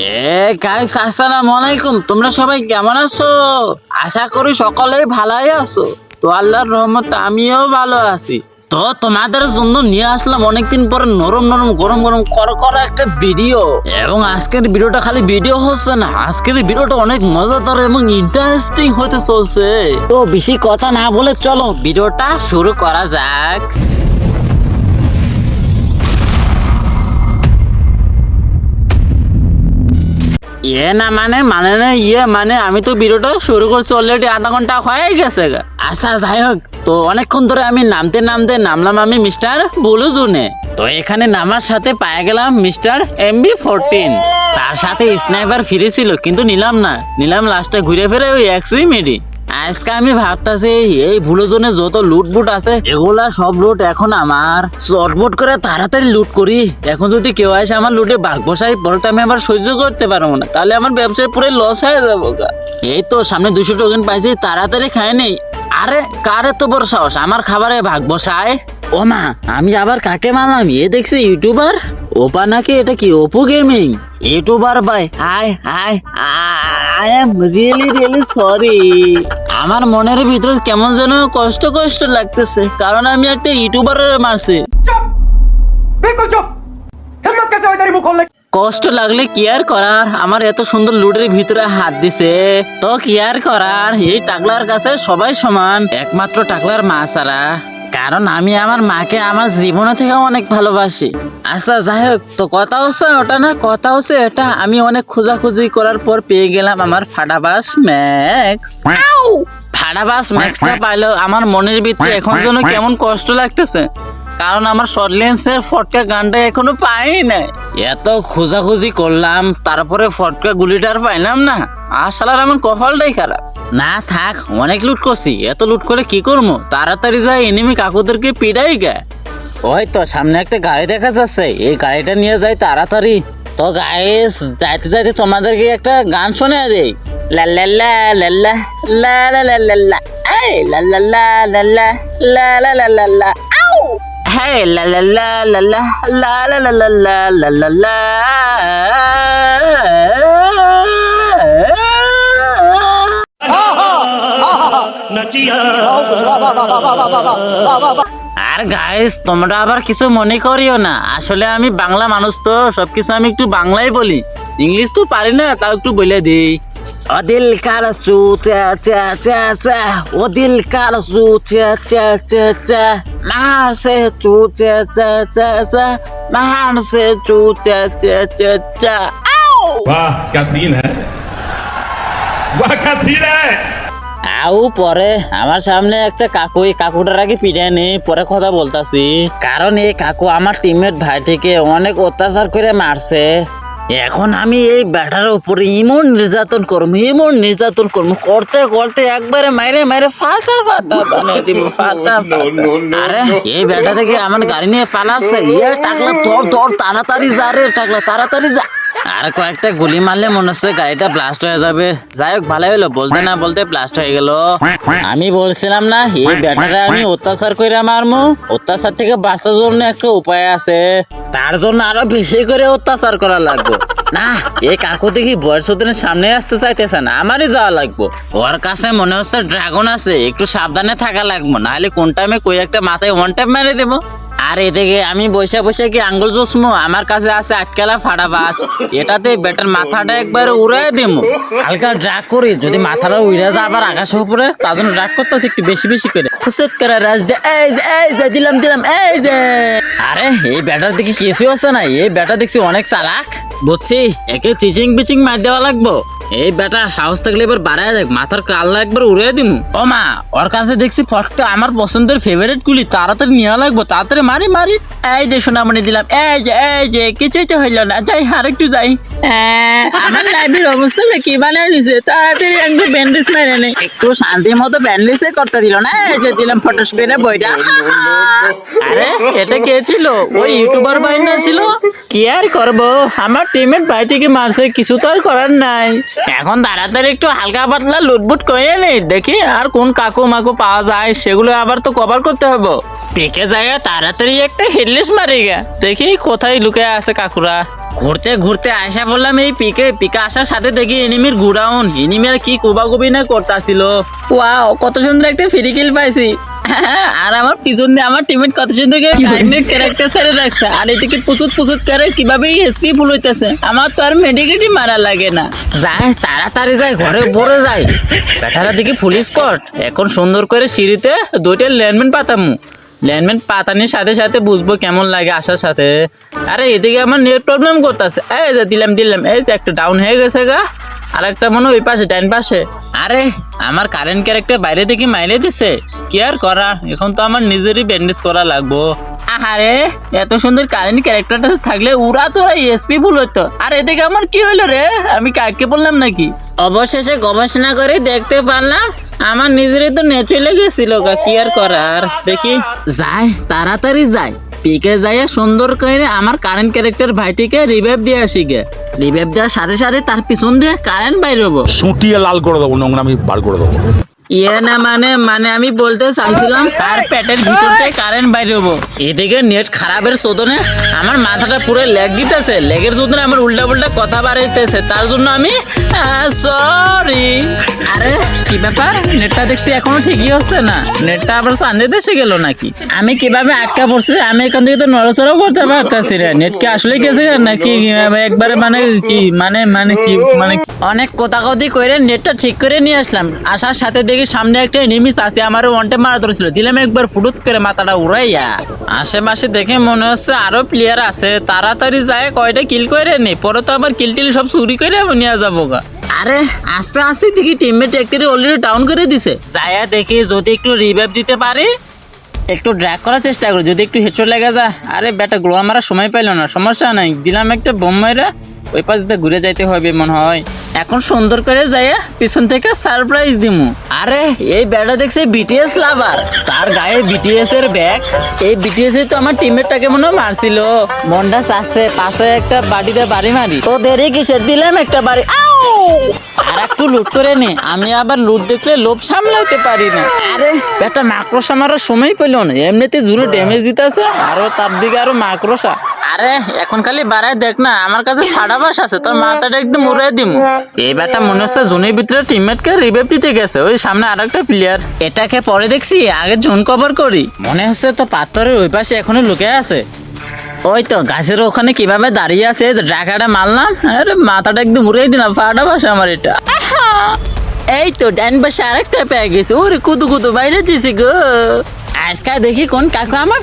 এ তোমরা সবাই কেমন আছো? আশা করি সকলেই ভালোই আছো। তো আল্লাহর রহমতে আমিও ভালো আছি। তো তোমাদের জন্য নিয়ে আসলাম অনেকদিন পরে নরম নরম গরম গরম করা একটা ভিডিও। এবং আজকের ভিডিওটা খালি ভিডিও হচ্ছে না, আজকের ভিডিওটা অনেক মজাদার এবং ইন্টারেস্টিং হতে চলছে। তো বেশি কথা না বলে চলো ভিডিওটা শুরু করা যাক। ইয়ে না মানে মানে না ইয়ে মানে আমি তো ভিডিওটা শুরু করছি অলরেডি আধা ঘণ্টা হয়ে গেছে। আচ্ছা যাই হোক, তো অনেকক্ষণ ধরে আমি নামতে নামতে নামলাম আমি মিস্টার বুলু জুনে তো এখানে নামার সাথে পায়ে গেলাম মিস্টার এমবি ফোরটিন। তার সাথে স্নাইপার ফিরেছিল কিন্তু নিলাম না। নিলাম লাস্টে ঘুরে ফিরে ওই এক্সি মিডি আজকে আমি ভাবতাছি, এই ভুলো জোনে যত লুট বুট আছে, এগুলা সব লুট এখন আমার। চটবট করে তাড়াতাড়ি লুট করি। এখন যদি কেউ আসে আমার লুটে বাঘ বসাই, পরে তো আমি আবার সহ্য করতে পারব না। তাহলে আমার ব্যবসায় পুরো লস হয়ে যাব এই তো সামনে দুশো টোকেন পাইছি, তাড়াতাড়ি খাই নেই। আরে, কারে তো বড় সাহস? আমার খাবারে ভাগ বসায়? ও মা আমি আবার কাকে মানলাম এ দেখছি ইউটিউবার। ওপা নাকি এটা কি ওপো গেমিং ইউটিউবার ভাই hi hi I am really really sorry আমার মনের ভিতরে কেমন যেন কষ্ট কষ্ট লাগতেছে কারণ আমি একটা ইউটিউবার মারছি। কষ্ট লাগলে কি আর করার? আমার এত সুন্দর লুডের ভিতরে হাত দিছে তো কি আর করার? এই টাকলার কাছে সবাই সমান একমাত্র টাকলার মা ছাড়া। কারণ আমি আমার মাকে আমার জীবন থেকে অনেক ভালোবাসি। আচ্ছা যাই হোক তো কথা হচ্ছে ওটা না কথা হচ্ছে এটা। আমি অনেক খোঁজাখুঁজি করার পর পেয়ে গেলাম আমার ফাটাবাস ম্যাক্স ফাটাবাস ম্যাক্সটা পাইলেও আমার মনের ভিতরে এখন যেন কেমন কষ্ট লাগতেছে। কারণ আমার শর্ট লেন্সের ফটকা গানটা এখনও পাই নাই এত খোঁজাখুঁজি করলাম তারপরে ফটকা গুলিটার পাইলাম না আসলে আমার কপালটাই খারাপ না থাক অনেক লুট করছি এত লুট করে কি করব তাড়াতাড়ি যাই এনিমি কাকুদেরকে পিড়াই গে ওই তো সামনে একটা গাড়ি দেখা যাচ্ছে এই গাড়িটা নিয়ে যাই তাড়াতাড়ি তো গাইস যাইতে যাইতে তোমাদেরকে একটা গান শোনা দেই লা লা লা লা লা লা লা la la la la la la la আর গাইস তোমরা আবার কিছু মনে করিও না আসলে আমি বাংলা মানুষ তো সবকিছু আমি একটু বাংলাই বলি ইংলিশ তো পারি না তাও একটু বলে দিই অদিল কার চা অদিল কার সু মার সে চু মার সে চু বাহ ক্যা সিন হ্যাঁ বাহ ক্যা সিন হ্যাঁ আউ পরে। আমার সামনে একটা কাকু এই কাকুটার আগে পিড়ে নি পরে কথা বলতাছি। কারণ এই কাকু আমার টিমের ভাইটিকে অনেক অত্যাচার করে মারছে। এখন আমি এই ব্যাটার উপরে ইমন নির্যাতন করব ইমন নির্যাতন করব। করতে করতে একবারে মাইরে মাইরে ফাঁকা ফাটা বানিয়ে দিব। আরে এই ব্যাটা থেকে আমার গাড়ি নিয়ে পালাচ্ছে ইয়ে টাকলা তোর তোর তাড়াতাড়ি যা রে টাকলা তাড়াতাড়ি যা। আর কয়েকটা গুলি মারলে মনে হচ্ছে গাড়িটা ব্লাস্ট হয়ে যাবে। যাই হোক ভালো হলো, বলতে না বলতে ব্লাস্ট হয়ে গেল। আমি বলছিলাম না, এই ব্যাটারে আমি অত্যাচার করে মারমু। অত্যাচার থেকে বাঁচার জন্য একটা উপায় আছে। তার জন্য আরও বেশি করে অত্যাচার করা লাগবে। না, এই কাকু দেখি বয়স দিনের সামনে আসতে চাইতেছে না, আমারই যাওয়া লাগবো। ওর কাছে মনে হচ্ছে ড্রাগন আছে, একটু সাবধানে থাকা লাগবো, নাহলে কোন টাইমে কই একটা মাথায় ওয়ান টাইম মেরে দেবো। আর এদিকে আমি বসে বসে কি আঙ্গুল চুষমু? আমার কাছে আছে আটকেলা ফাটা বাস। এটাতে বেটার মাথাটা একবার উড়াই দিমু। হালকা ড্রাগ করি, যদি মাথাটা উড়ে যায় আবার আকাশের উপরে, তার জন্য ড্রাগ করতেছি একটু বেশি বেশি করে। খুশত করে রাজ দে, এই যে এই যে, দিলাম দিলাম, এই যে। আরে, এই ব্যাটার দিকে কিছু আছে না, এই ব্যাটা দেখছি অনেক চালাক। বুঝছি, একে চিচিং বিচিং মার দেওয়া লাগবো। এই বেটা সাহস থাকলে এবার বাড়ায় দেখ মাথার কাল্লা একবার উড়ে দিমু। ও মা ওর কাছে দেখছি ফটকা আমার পছন্দের ফেভারিট গুলি তাড়াতাড়ি নেওয়া লাগবো তাড়াতাড়ি মারি মারি। এই যে সোনামণি দিলাম এই যে এই যে কিছুই তো হইল না যাই আর একটু যাই। আহ, আমার লাইফের অবস্থা কি বানিয়ে দিছে? তাড়াতাড়ি একটু ব্যান্ডেজ মেরে নেই একটু শান্তি মতো ব্যান্ডেজে করতে দিল না এই যে দিলাম ফটো স্ক্রিনে বইটা। আরে এটা কে ছিল? ওই ইউটিউবার ভাই না ছিল? কি আর করব? আমার টিমের ভাইটিকে মারছে কিছু তো আর করার নাই। এখন তাড়াতাড়ি একটু হালকা পাতলা লুটবুট করে নেই দেখি আর কোন কাকু মাকু পাওয়া যায়, সেগুলো আবার তো কভার করতে হবে। পেকে যায় তাড়াতাড়ি একটা হেডলিস মারি গে দেখি কোথায় লুকে আছে কাকুরা। ঘুরতে ঘুরতে আসা বললাম, এই পিকে পিকে আসার সাথে দেখি এনিমির গুডাউন, এনিমির কি কুবাকুবি না করতাছিল? ওয়াও, কত সুন্দর একটা ফ্রি কিল পাইছি। আর আমার পিছন দিয়ে আমার টিমের কত সুন্দর করে ক্যারেক্টার ছেড়ে রাখছে। আর এদিকে পুচুত পুচুত করে কীভাবে এসপি ফুল হইতেছে। আমার তো আর মেডিকেটই মারা লাগে না। যায় তাড়াতাড়ি যায় ঘরে বড় যায়। বেটারা দিকে ফুল স্কট এখন সুন্দর করে সিঁড়িতে দুইটা ল্যান্ডম্যান পাতামু। ল্যান্ডম্যান পাতানির সাথে সাথে বুঝব কেমন লাগে আসার সাথে। আরে, এদিকে আমার নেট প্রবলেম করতেছে। এই যে দিলাম দিলাম। এই যে একটা ডাউন হয়ে গেছে গা। আর একটা মনে ওই পাশে ডাইন পাশে। আরে, আমার কারেন্ট ক্যারেক্টার বাইরে থেকে মাইরে দিছে। কি আর করা? এখন তো আমার নিজেরই ব্যান্ডেজ করা লাগবো। আরে এত সুন্দর কারেন্ট ক্যারেক্টারটা থাকলে উড়া তোরা এসপি ভুল হতো আর এদিকে আমার কি হলো রে? আমি কাটকে বললাম নাকি? অবশেষে গবেষণা করে দেখতে পারলাম আমার নিজেরই তো নেচে লেগেছিল গা কি আর করার? দেখি। যায় তাড়াতাড়ি যায়। পিকে যাইয়া সুন্দর করে আমার কারেন্ট ক্যারেক্টার ভাইটিকে রিভাইভ দিয়ে আসি গে। রিভাইভ দেওয়ার সাথে সাথে তার পিছন দিয়ে কারেন্ট বাইর হব। সুটিয়ে লাল করে দেবো নোংরা আমি বার করে দেবো। ইয়ে না মানে মানে আমি বলতে চাইছিলাম, তার পেটের কারেন্ট বাইরে হব। এদিকে নেট খারাপের আমার মাথাটা পুরো লেগ দিতেছে, লেগের আমার উল্টা কথা বাড়াইতেছে, তার জন্য আমি সরি আরে, কি ব্যাপার? নেটটা দেখছি এখনও ঠিকই হচ্ছে না। নেটটা আবার সান্দে দেশে গেল নাকি? আমি কীভাবে আটকা পড়ছি, আমি এখান থেকে তো নড়াচড়াও করতে পারতেছি না। নেট কি আসলে গেছে নাকি একবারে মানে কি মানে মানে কি মানে? অনেক কোতাকতি করে নেটটা ঠিক করে নিয়ে আসলাম। আসার সাথে দেখি সামনে একটা এনিমিস আছে আমার ওয়ানটে মারা ধরেছিল। দিলাম একবার ফুটুত করে মাথাটা উড়াইয়া। আশেপাশে দেখে মনে হচ্ছে আরও প্লেয়ার আছে তাড়াতাড়ি যায় কয়টা কিল করে নে পরে তো আবার কিল টিল সব চুরি করে নিয়ে যাব গা। আরে আস্তে আস্তে দেখি টিমমেট একটি অলরেডি ডাউন করে দিছে। যায়া দেখি যদি একটু রিভাইভ দিতে পারি একটু ড্র্যাগ করার চেষ্টা করি যদি একটু হেডশট লেগে যায়। আরে বেটা গ্লো মারার সময় পাইলো না সমস্যা নাই। দিলাম একটা বোম মাইরা ওই পাশ দিয়ে ঘুরে যাইতে হবে মনে হয়। এখন সুন্দর করে যাইয়া পিছন থেকে সারপ্রাইজ দিমু। আরে, এই বেটা দেখছে বিটিএস লাভার তার গায়ে বিটিএস এর ব্যাগ এই বিটিএস তো আমার টিমেরটাকে মনে হয় মারছিল। মন্ডাস আছে পাশে একটা বাড়িতে বাড়ি মারি। তো দেরি কিসের? দিলাম একটা বাড়ি। আর একটু লুট করে নে। আমি আবার লুট দেখলে লোভ সামলাইতে পারি না। আরে, বেটা মাকড়সা মারার সময় পেল না। এমনিতে জুড়ে ড্যামেজ দিতেছে, আরও তার দিকে আরও মাকড়সা। আরে এখন খালি বাড়ায় দেখ না আমার কাছে ফাড়া বাস আছে তোর মাথাটা একদম উড়াই দিমু। এই ব্যাটা মনে হচ্ছে জুনের ভিতরে টিমমেটকে রিভাইভ দিতে গেছে ওই সামনে আরেকটা প্লেয়ার এটাকে পরে দেখছি আগে জোন কভার করি। মনে হচ্ছে তো পাথরের ওই পাশে এখনও লুকে আছে। ওই তো গাছের ওখানে কীভাবে দাঁড়িয়ে আছে ডাকাটা মারলাম আরে মাথাটা একদম উড়াই দিলাম ফাটা বাসা আমার এটা। এই তো ডান পাশে আরেকটা পেয়ে গেছে ওরে কুদু কুদু বাইরে দিছি গো। আজকে দেখি কোন কাকু আমার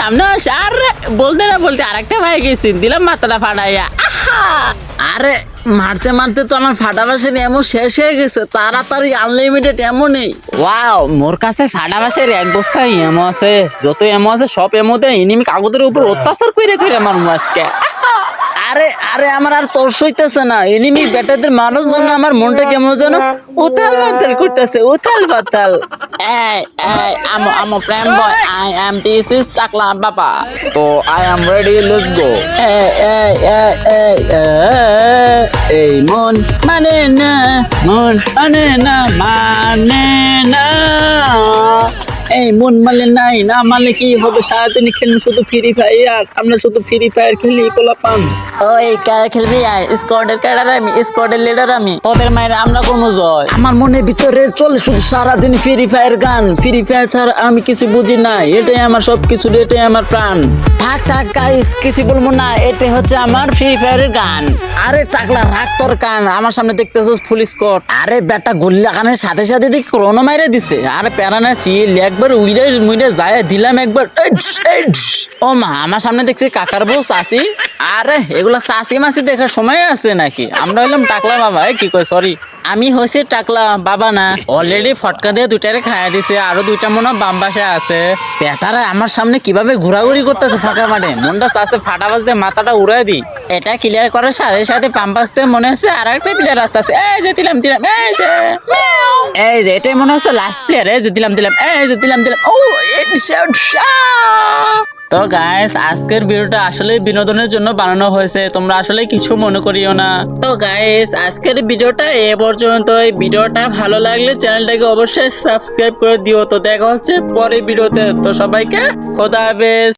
সামনে আসে। আর বলতে না বলতে আরেকটা পেয়ে গেছি। দিলাম মাথাটা আরে, মারতে মারতে তো আমার ফাটা বাসের এমন শেষ হয়ে গেছে। তাড়াতাড়ি আনলিমিটেড এমন নেই। ওয়াও মোর কাছে ফাটা বাসের এক বস্তা এমো আছে। যত এমো আছে, সব এমোতে এনিমি কাগজের উপর অত্যাচার করে করে আমার আরে আরে আমার আর তোর সইতেছে না। এনিমি বেটাদের মানুষ জন্য আমার মনটা কেমন যেন উথাল পাতাল করতেছে উথাল পাতাল। এই এই আমো আমো প্রেম boy I am this is টাকলা বাবা। তো I am ready let's go এই এই এই, এই মন মানে না মন মানে না মানে না। এই মন মালে নাই না মালে কি হবে? সারাদিন খেলব শুধু ফ্রি ফায়ার আমরা শুধু ফ্রি ফায়ার খেলি কোলা পান। ওই কারা খেলবি? আয় স্কোয়াডের ক্যাডার আমি স্কোয়াডের লিডার আমি। তোদের মায়ের আমরা কোনো জয়। আমার মনের ভিতরে চলে শুধু সারাদিন free fire gun. Free fire ছাড়া আমি কিছু বুঝি না এটাই আমার সব কিছু এটাই আমার প্রাণ। থাক থাক গাইস কিছু বলব না এটাই হচ্ছে আমার ফ্রি ফায়ারের গান। আরে টাকলা রাখ তোর কান। আমার সামনে দেখতেছো ফুল স্কট। আরে বেটা গুল্লা কানের সাথে সাথে দেখি ক্রোনো মাইরে দিছে। আরে প্যারানা চিল একবার উইলে মুইলে যায়, দিলাম একবার। ও মা, আমার সামনে দেখছি কাকার বউ চাষি আরে, এগুলা চাষি মাসি দেখার সময় আছে নাকি? আমরা হইলাম টাকলা বাবা কি কই সরি আমি হয়েছি টাকলা বাবা না। অলরেডি ফটকা দিয়ে দুইটারে খাইয়া দিছে, আরও দুইটা মনে বাম পাশে আছে। পেটারা আমার সামনে কীভাবে ঘোরাঘুরি করতেছে ফাঁকা মাঠে? মনটা চাষে ফাটা বাজতে মাথাটা উড়াই দি এটা ক্লিয়ার করার সাথে সাথে পাম পাশতে মনে হচ্ছে আর একটা প্লেয়ার আসতে আছে। এই যে, দিলাম দিলাম, এই যে এই যে, এটাই মনে হচ্ছে লাস্ট প্লেয়ার এই যে, দিলাম দিলাম, এই যে, দিলাম। দিলাম দিলাম। ও তো গাইস আজকের ভিডিওটা আসলে বিনোদনের জন্য বানানো হয়েছে। তোমরা আসলে কিছু মনে করিও না। তো গাইস আজকের ভিডিওটা এ পর্যন্ত এই ভিডিওটা ভালো লাগলে চ্যানেলটাকে অবশ্যই সাবস্ক্রাইব করে দিও। তো দেখা হচ্ছে পরে ভিডিওতে তো সবাইকে খোদা হাফেজ।